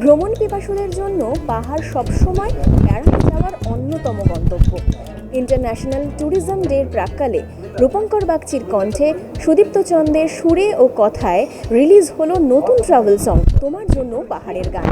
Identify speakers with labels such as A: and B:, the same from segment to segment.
A: ভ্রমণ পিপাসুদের জন্য পাহাড় সবসময় বেড়াতে যাওয়ার অন্যতম গন্তব্য। ইন্টারন্যাশনাল ট্যুরিজম ডের প্রাককালে রূপঙ্কর বাগচির কণ্ঠে সুদীপ্ত চন্দ্রের সুরে ও কথায় রিলিজ হলো নতুন ট্রাভেল সং, তোমার জন্য পাহাড়ের গান।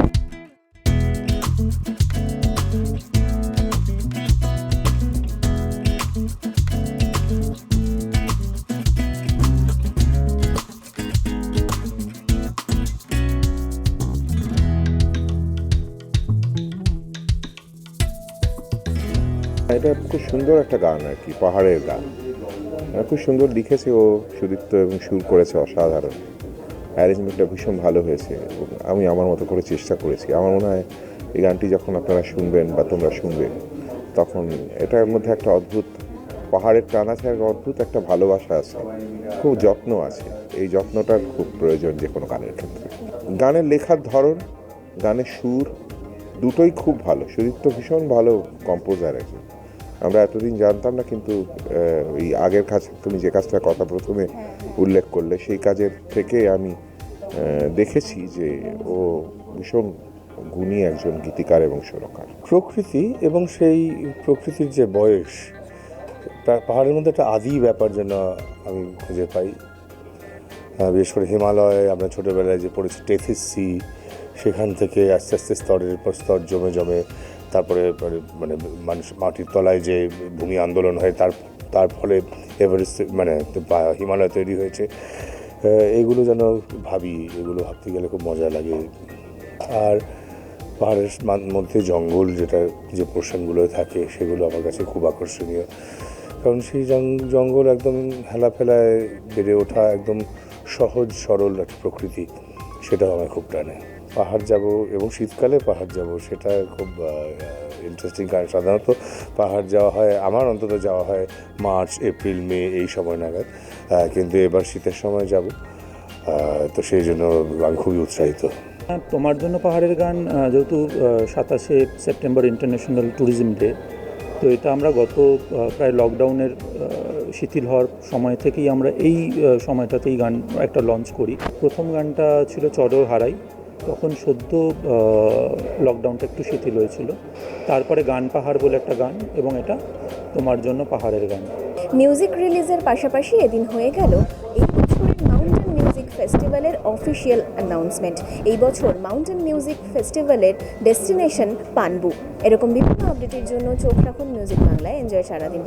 B: এটা খুব সুন্দর একটা গান আর কি, পাহাড়ের গান। খুব সুন্দর লিখেছে ও সুদীপ্ত এবং সুর করেছে অসাধারণ। অ্যারেঞ্জমেন্টটা ভীষণ ভালো হয়েছে আমি আমার মতো করে চেষ্টা করেছি। আমার মনে হয় এই গানটি যখন আপনারা শুনবেন বা তোমরা শুনবে, তখন এটার মধ্যে একটা অদ্ভুত, পাহাড়ের টান আছে আর অদ্ভুত একটা ভালোবাসা আছে। খুব যত্ন আছে। এই যত্নটার খুব প্রয়োজন যে কোনো গানের ক্ষেত্রে। গানের লেখার ধরন, গানের সুর দুটোই খুব ভালো। সুদীপ্ত ভীষণ ভালো কম্পোজার একজন। আমরা এতদিন জানতাম না কিন্তু এই আগের কাজ তুমি যে কাজটা কথা প্রথমে উল্লেখ করলে সেই কাজের থেকে আমি দেখেছি যে ও ভীষণ গুণী একজন গীতিকার এবং সুরকার।
C: প্রকৃতি এবং সেই প্রকৃতির যে বয়স পাহাড়ের মধ্যে একটা আদি ব্যাপার যেন আমি খুঁজে পাই। বিশেষ করে হিমালয়ে আমরা ছোটোবেলায় যে পড়েছি টেথিস সি সেখান থেকে আস্তে আস্তে স্তরের পর স্তর জমে জমে তারপরে মানে মানে মানুষ মাটির তলায় যে ভূমি আন্দোলন হয়, তার তার ফলে এভারেস্ট মানে হিমালয় তৈরি হয়েছে। এগুলো যেন ভাবি, এগুলো ভাবতে গেলে খুব মজা লাগে। আর পাহাড়ের মধ্যে জঙ্গল যেটা, যে পোর্শনগুলো থাকে, সেগুলো আমার কাছে খুব আকর্ষণীয়। কারণ সেই জঙ্গল একদম হেলাফেলায় বেড়ে ওঠা, একদম সহজ, সরল একটা প্রকৃতি, সেটাও আমার খুব টানে। পাহাড় যাব এবং শীতকালে পাহাড় যাব, সেটা খুব ইন্টারেস্টিং কারণ সাধারণত পাহাড় যাওয়া হয়, আমার অন্তত যাওয়া হয় মার্চ, এপ্রিল, মে এই সময় নাগাদ। কিন্তু এবার শীতের সময় যাব তো সেই জন্য আমি খুবই উৎসাহিত।
D: তোমার জন্য পাহাড়ের গান যেহেতু সাতাশে সেপ্টেম্বর ইন্টারন্যাশনাল ট্যুরিজম ডে তো এটা আমরা গত প্রায় লকডাউনের শিথিল হওয়ার সময় থেকেই আমরা এই সময়টাতেই গান একটা লঞ্চ করি। প্রথম গানটা ছিল চড়ো হারাই তখন সদ্য লকডাউনটা একটু শিথিল হয়েছিল। তারপরে গান পাহাড় বলে একটা গান এবং এটা তোমার জন্য পাহাড়ের গান।
A: মিউজিক রিলিজের পাশাপাশি এদিন হয়ে গেল এই বছরের মাউন্টেন মিউজিক ফেস্টিভ্যালের অফিসিয়াল অ্যানাউন্সমেন্ট এই বছর মাউন্টেন মিউজিক ফেস্টিভ্যালের ডেস্টিনেশন পানবু। এরকম বিভিন্ন আপডেটের জন্য চোখ রাখুন মিউজিক বাংলায়। এনজয় সারাদিন।